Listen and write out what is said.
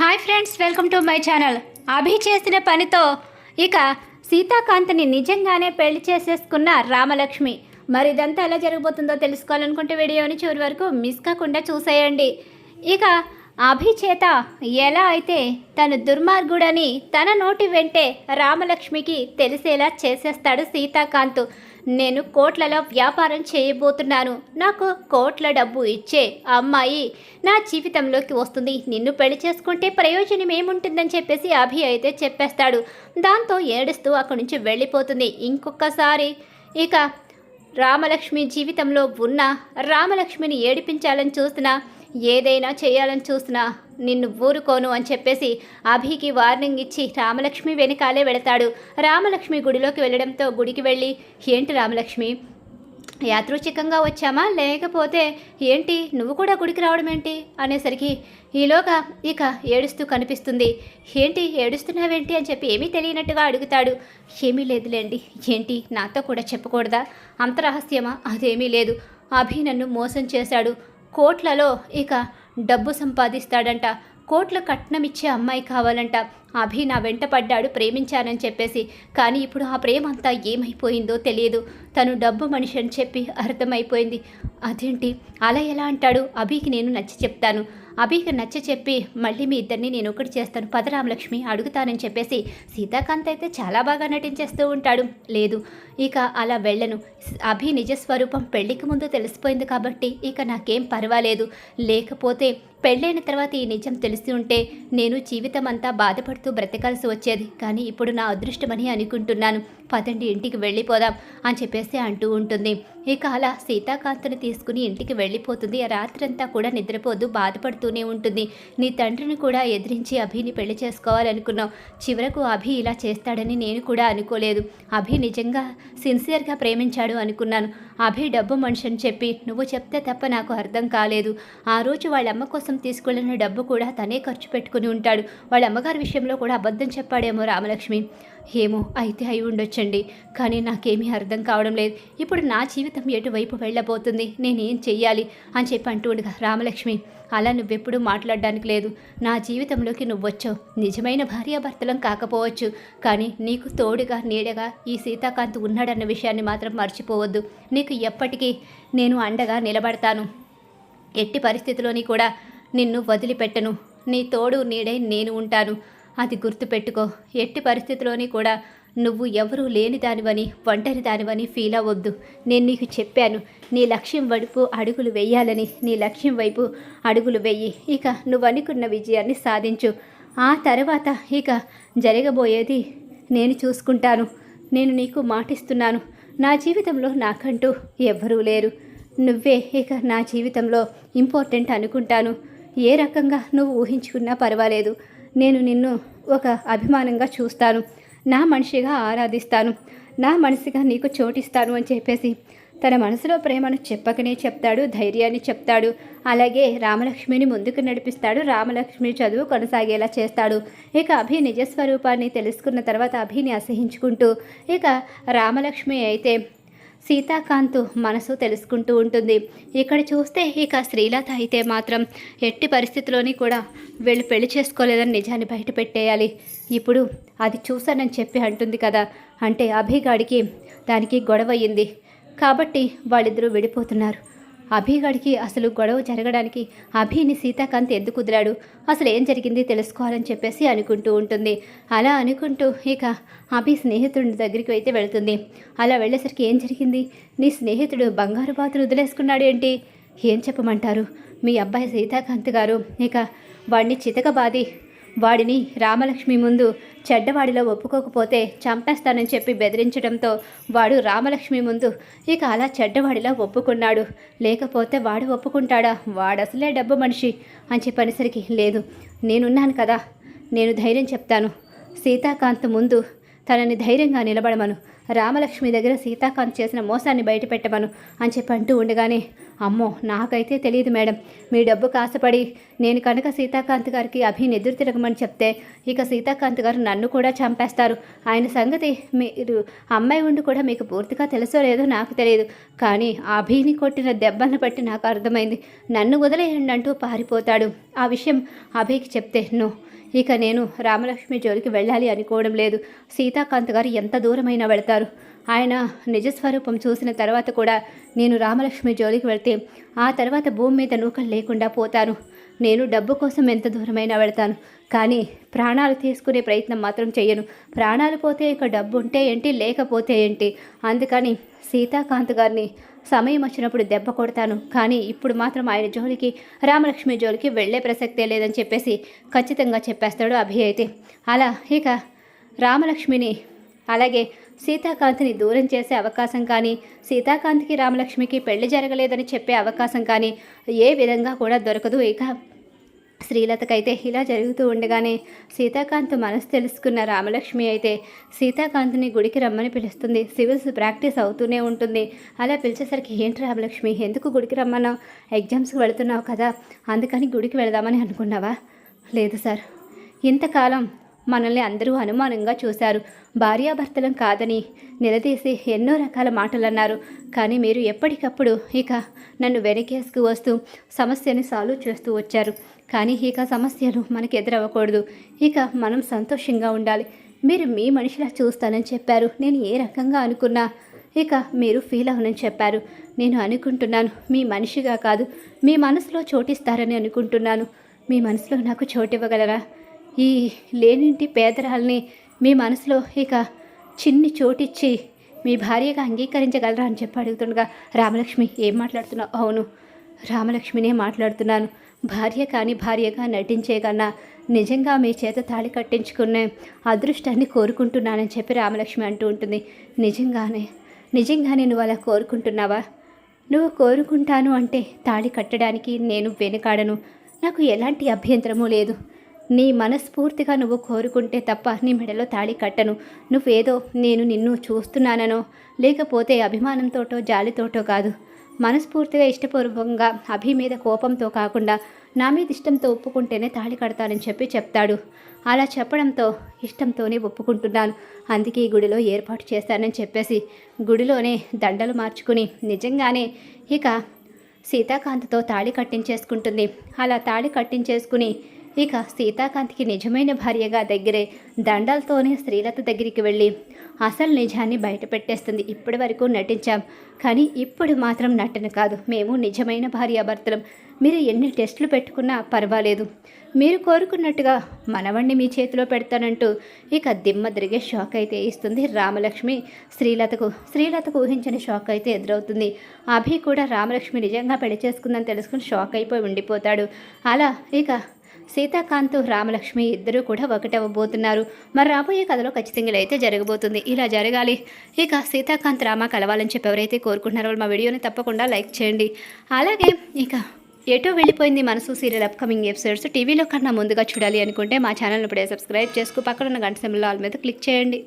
Hi friends welcome to my channel. Abhi చేసిన పనితో ఇక సీతాకాంత్ని నిజంగానే పెళ్ళి చేసేసుకున్న రామలక్ష్మి. మరి ఇదంతా ఎలా జరగబోతుందో తెలుసుకోవాలనుకుంటే వీడియోని చివరి వరకు మిస్ కాకుండా చూసేయండి. ఇక అభి చేత ఎలా అయితే తను దుర్మార్గుడని తన నోటి వెంటే రామలక్ష్మికి తెలిసేలా చేసేస్తాడు సీతాకాంత్. నేను కోట్లలో వ్యాపారం చేయబోతున్నాను. నాకు కోట్ల డబ్బు ఇచ్చే అమ్మాయి నా జీవితంలోకి వస్తుంది. నిన్ను పెళ్ళి చేసుకుంటే ప్రయోజనం ఏముంటుందని చెప్పేసి అభి అయితే చెప్పేస్తాడు. దాంతో ఏడుస్తూ అక్కడి నుంచి వెళ్ళిపోతుంది. ఇంకొకసారి ఇక రామలక్ష్మి జీవితంలో ఉన్న రామలక్ష్మిని ఏడిపించాలని చూసినా ఏదైనా చేయాలని చూసినా నిన్ను ఊరుకోను అని చెప్పేసి అభికి వార్నింగ్ ఇచ్చి రామలక్ష్మి వెనకాలే వెళతాడు. రామలక్ష్మి గుడిలోకి వెళ్ళడంతో గుడికి వెళ్ళి ఏంటి రామలక్ష్మి యాదృచ్ఛికంగా వచ్చామా? లేకపోతే ఏంటి? నువ్వు కూడా గుడికి రావడం ఏంటి? అనేసరికి ఈలోగా ఇక ఏడుస్తూ కనిపిస్తుంది. ఏంటి? ఏడుస్తున్నావేంటి? అని చెప్పి ఏమీ తెలియనట్టుగా అడుగుతాడు. ఏమీ లేదులేండి. ఏంటి? నాతో కూడా చెప్పకూడదా? అంత రహస్యమా? అదేమీ లేదు. అభి నన్ను మోసం చేశాడు. కోట్లలో ఇక డబ్బు సంపాదిస్తాడంట. కోట్ల కట్నం ఇచ్చే అమ్మాయి కావాలంట. అభి నా వెంట పడ్డాడు ప్రేమించానని చెప్పేసి. కానీ ఇప్పుడు ఆ ప్రేమ అంతా ఏమైపోయిందో తెలియదు. తను డబ్బు మనిషి అని చెప్పి అర్థమైపోయింది. అదేంటి? అలా ఎలా అంటాడు? అభికి నేను నచ్చి చెప్తాను. అభికి నచ్చ చెప్పి మళ్ళీ మీ ఇద్దరిని నేను ఒకటి చేస్తాను. పదరామలక్ష్మి అడుగుతానని చెప్పేసి సీతాకాంత్ అయితే చాలా బాగా నటించేస్తూ ఉంటాడు. లేదు ఇక అలా వెళ్ళను. అభి నిజస్వరూపం పెళ్ళికి ముందు తెలిసిపోయింది కాబట్టి ఇక నాకేం పర్వాలేదు. లేకపోతే పెళ్ళైన తర్వాత ఈ నిజం తెలిసి ఉంటే నేను జీవితం అంతా బాధపడుతూ బ్రతకాల్సి వచ్చేది. కానీ ఇప్పుడు నా అదృష్టమని అనుకుంటున్నాను. పదండి ఇంటికి వెళ్ళిపోదాం అని చెప్పేసి అంటూ ఉంటుంది. ఇక అలా సీతాకాంతను తీసుకుని ఇంటికి వెళ్ళిపోతుంది. రాత్రంతా కూడా నిద్రపోదు బాధపడుతూనే ఉంటుంది. నీ తండ్రిని కూడా ఎదిరించి అభిని పెళ్ళి చేసుకోవాలనుకున్నావు. చివరకు అభి ఇలా చేస్తాడని నేను కూడా అనుకోలేదు. అభి నిజంగా సిన్సియర్గా ప్రేమించాడు అనుకున్నాను. అభి డబ్బు మనిషి అని చెప్పి నువ్వు చెప్తే తప్ప నాకు అర్థం కాలేదు. ఆ రోజు వాళ్ళ అమ్మ కోసం తీసుకెళ్ళిన డబ్బు కూడా తనే ఖర్చు పెట్టుకుని ఉంటాడు. వాళ్ళ అమ్మగారి విషయంలో కూడా అబద్ధం చెప్పాడేమో రామలక్ష్మి. ఏమో అయితే అయి ఉండొచ్చండి. కానీ నాకేమీ అర్థం కావడం లేదు. ఇప్పుడు నా జీవితం ఎటువైపు వెళ్ళబోతుంది? నేనేం చెయ్యాలి? అని చెప్పి అంటూ ఉండగా రామలక్ష్మి అలా నువ్వెప్పుడూ మాట్లాడడానికి లేదు. నా జీవితంలోకి నువ్వొచ్చావు. నిజమైన భార్యాభర్తలం కాకపోవచ్చు. కానీ నీకు తోడుగా నీడగా ఈ సీతాకాంత్ ఉన్నాడన్న విషయాన్ని మాత్రం మర్చిపోవద్దు. నీకు ఎప్పటికీ నేను అండగా నిలబడతాను. ఎట్టి పరిస్థితిలోని కూడా నిన్ను వదిలిపెట్టను. నీ తోడు నీడై నేను ఉంటాను. అది గుర్తుపెట్టుకో. ఎట్టి పరిస్థితిలోని కూడా నువ్వు ఎవరూ లేని దానివని ఒంటరి దానివని ఫీల్ అవ్వద్దు. నేను నీకు చెప్పాను నీ లక్ష్యం వైపు అడుగులు వేయాలని. నీ లక్ష్యం వైపు అడుగులు వెయ్యి ఇక నువ్వు అనుకున్న విజయాన్ని సాధించు. ఆ తర్వాత ఇక జరగబోయేది నేను చూసుకుంటాను. నేను నీకు మాటిస్తున్నాను. నా జీవితంలో నాకంటూ ఎవ్వరూ లేరు. నువ్వే ఇక నా జీవితంలో ఇంపార్టెంట్ అనుకుంటాను. ఏ రకంగా నువ్వు ఊహించుకున్నా పర్వాలేదు. నేను నిన్ను ఒక అభిమానంగా చూస్తాను. నా మనిషిగా ఆరాధిస్తాను. నా మనసుగా నీకు చోటిస్తాను అని చెప్పేసి తన మనసులో ప్రేమను చెప్పకనే చెప్తాడు ధైర్యాన్ని చెప్తాడు. అలాగే రామలక్ష్మిని ముందుకు నడిపిస్తాడు. రామలక్ష్మి చదువు కొనసాగేలా చేస్తాడు. ఇక అభి నిజస్వరూపాన్ని తెలుసుకున్న తర్వాత అభిని అసహించుకుంటూ ఇక రామలక్ష్మి అయితే సీతాకాంత్ మనసు తెలుసుకుంటూ ఉంటుంది. ఇక్కడ చూస్తే ఇక శ్రీలత అయితే మాత్రం ఎట్టి పరిస్థితిలోని కూడా వీళ్ళు పెళ్ళి చేసుకోలేదని నిజాన్ని బయట పెట్టేయాలి. ఇప్పుడు అది చూశానని చెప్పి అంటుంది కదా. అంటే అభిగాడికి దానికి గొడవ అయ్యింది కాబట్టి వాళ్ళిద్దరూ విడిపోతున్నారు. అభిగడికి అసలు గొడవ జరగడానికి అభిని సీతాకాంత్ ఎందుకు కుదిరాడు అసలు ఏం జరిగింది తెలుసుకోవాలని చెప్పేసి అనుకుంటూ ఉంటుంది. అలా అనుకుంటూ ఇక అభి స్నేహితుడి దగ్గరికి అయితే వెళుతుంది. అలా వెళ్ళేసరికి ఏం జరిగింది? నీ స్నేహితుడు బంగారు బాతులు వదిలేసుకున్నాడు ఏంటి? ఏం చెప్పమంటారు? మీ అబ్బాయి సీతాకాంత్ గారు ఇక వాడిని చితకబాది. వాడిని రామలక్ష్మి ముందు చెడ్డవాడిలో ఒప్పుకోకపోతే చంపేస్తానని చెప్పి బెదిరించడంతో వాడు రామలక్ష్మి ముందు ఇక అలా చెడ్డవాడిలో ఒప్పుకున్నాడు. లేకపోతే వాడు ఒప్పుకుంటాడా? వాడు అసలే డబ్బు మనిషి అని చెప్పనేసరికి లేదు. నేనున్నాను కదా. నేను ధైర్యం చెప్తాను. సీతాకాంత్ ముందు తనని ధైర్యంగా నిలబడమను. రామలక్ష్మి దగ్గర సీతాకాంత్ చేసిన మోసాన్ని బయట పెట్టమను అని చెప్పి అంటూ ఉండగానే అమ్మో నాకైతే తెలియదు మేడం. మీ డబ్బు కాసపడి నేను కనుక సీతాకాంత్ గారికి అభిని ఎదురు తిరగమని చెప్తే ఇక సీతాకాంత్ గారు నన్ను కూడా చంపేస్తారు. ఆయన సంగతి మీరు అమ్మాయి ఉండి కూడా మీకు పూర్తిగా తెలుసో లేదో నాకు తెలియదు కానీ అభిని కొట్టిన దెబ్బను బట్టి నాకు అర్థమైంది. నన్ను వదిలేయండి అంటూ పారిపోతాడు. ఆ విషయం అభికి చెప్తే నో ఇక నేను రామలక్ష్మి జోలికి వెళ్ళాలి అనుకోవడం లేదు. సీతాకాంత్ గారు ఎంత దూరమైనా వెళ్తారు. ఆయన నిజస్వరూపం చూసిన తర్వాత కూడా నేను రామలక్ష్మి జోలికి వెళ్తే ఆ తర్వాత భూమి మీద నూకలు లేకుండా పోతాను. నేను డబ్బు కోసం ఎంత దూరమైనా వెళ్తాను. కానీ ప్రాణాలు తీసుకునే ప్రయత్నం మాత్రం చేయను ప్రాణాలు పోతే ఇక డబ్బు ఉంటే ఏంటి? లేకపోతే ఏంటి? అందుకని సీతాకాంత్ గారిని సమయం వచ్చినప్పుడు దెబ్బ కొడతాను. కానీ ఇప్పుడు మాత్రం ఆయన జోలికి రామలక్ష్మి జోలికి వెళ్ళే ప్రసక్తే లేదని చెప్పేసి ఖచ్చితంగా చెప్పేస్తాడు అభి అయితే. అలా ఇక రామలక్ష్మిని అలాగే సీతాకాంత్ని దూరం చేసే అవకాశం కానీ సీతాకాంత్కి రామలక్ష్మికి పెళ్ళి జరగలేదని చెప్పే అవకాశం కానీ ఏ విధంగా కూడా దొరకదు. ఇక శ్రీలతకైతే ఇలా జరుగుతూ ఉండగానే సీతాకాంత్ మనసు తెలుసుకున్న రామలక్ష్మి అయితే సీతాకాంత్ని గుడికి రమ్మని పిలుస్తుంది. సివిల్స్ ప్రాక్టీస్ అవుతూనే ఉంటుంది. అలా పిలిచేసరికి ఏంటి రామలక్ష్మి ఎందుకు గుడికి రమ్మన్నావు? ఎగ్జామ్స్కి వెళుతున్నావు కదా అందుకని గుడికి వెళదామని అనుకున్నావా? లేదు సార్. ఇంతకాలం మనల్ని అందరూ అనుమానంగా చూశారు. భార్యాభర్తలం కాదని నిలదీసి ఎన్నో రకాల మాటలు అన్నారు కానీ మీరు ఎప్పటికప్పుడు ఇక నన్ను వెనకేసుకు వస్తూ సమస్యని సాల్వ్ చేస్తూ వచ్చారు. కానీ ఇక సమస్యలు మనకు ఎదురవ్వకూడదు. ఇక మనం సంతోషంగా ఉండాలి. మీరు మీ మనిషిలా చూస్తానని చెప్పారు. నేను ఏ రకంగా అనుకున్నా ఇక మీరు ఫీల్ అవ్వనని చెప్పారు. నేను అనుకుంటున్నాను మీ మనిషిగా కాదు. మీ మనసులో చోటిస్తారని అనుకుంటున్నాను. మీ మనసులో నాకు చోటు ఇవ్వగలరా ఈ లేనింటి పేదరాల్ని మీ మనసులో ఇక చిన్ని చోటిచ్చి మీ భార్యగా అంగీకరించగలరా అని చెప్పి అడుగుతుండగా రామలక్ష్మి ఏం మాట్లాడుతున్నావు? అవును రామలక్ష్మినే మాట్లాడుతున్నాను. భార్య కాని భార్యగా నటించే కన్నా నిజంగా మీ చేత తాళి కట్టించుకునే అదృష్టాన్ని కోరుకుంటున్నానని చెప్పి రామలక్ష్మి అంటూ ఉంటుంది. నిజంగానే నిజంగానే నువ్వు అలా కోరుకుంటున్నావా? నువ్వు కోరుకుంటాను అంటే తాళి కట్టడానికి నేను వెనుకాడను. నాకు ఎలాంటి అభ్యంతరమూ లేదు. నీ మనస్ఫూర్తిగా నువ్వు కోరుకుంటే తప్ప నీ మెడలో తాళి కట్టను. నువ్వేదో నేను నిన్ను చూస్తున్నాననో లేకపోతే అభిమానంతోటో జాలితోటో కాదు. మనస్ఫూర్తిగా ఇష్టపూర్వకంగా అభి మీద కోపంతో కాకుండా నా మీద ఇష్టంతో ఒప్పుకుంటేనే తాళి కడతానని చెప్పి చెప్తాడు. అలా చెప్పడంతో ఇష్టంతోనే ఒప్పుకుంటున్నాను. అందుకే ఈ గుడిలో ఏర్పాటు చేస్తానని చెప్పేసి గుడిలోనే దండలు మార్చుకుని నిజంగానే ఇక సీతాకాంత్తో తాళి కట్టించేసుకుంటుంది. అలా తాళి కట్టించేసుకుని ఇక సీతాకాంత్కి నిజమైన భార్యగా దగ్గరే దండాలతోనే శ్రీలత దగ్గరికి వెళ్ళి అసలు నిజాన్ని బయట పెట్టేస్తుంది ఇప్పటి వరకు నటించాం. కానీ ఇప్పుడు మాత్రం నటన కాదు. మేము నిజమైన భార్యాభర్తలం మీరు ఎన్ని టెస్టులు పెట్టుకున్నా పర్వాలేదు. మీరు కోరుకున్నట్టుగా మనవణ్ణి మీ చేతిలో పెడతానంటూ ఇక దిమ్మ తిరిగే షాక్ అయితే ఇస్తుంది. రామలక్ష్మి శ్రీలతకు శ్రీలతకు ఊహించిన షాక్ అయితే ఎదురవుతుంది. అభి కూడా రామలక్ష్మి నిజంగా పెళ్ళి చేసుకుందని తెలుసుకుని షాక్ అయిపోయి ఉండిపోతాడు. అలా ఇక సీతాకాంత్ రామలక్ష్మి ఇద్దరూ కూడా ఒకటవ్వబోతున్నారు. మరి రాబోయే కథలో ఖచ్చితంగా అయితే జరగబోతుంది. ఇలా జరగాలి. ఇక సీతాకాంత్ రామ కలవాలని చెప్పి ఎవరైతే కోరుకుంటున్నారో మా వీడియోని తప్పకుండా లైక్ చేయండి. అలాగే ఇక ఎటో వెళ్ళిపోయింది మనసు సీరియల్ అప్కమింగ్ ఎపిసోడ్స్ టీవీలో కన్నా ముందుగా చూడాలి అనుకుంటే మా ఛానల్ ఇప్పుడే సబ్స్క్రైబ్ చేసుకు. పక్కన ఉన్న గంట సింబల్ మీద క్లిక్ చేయండి.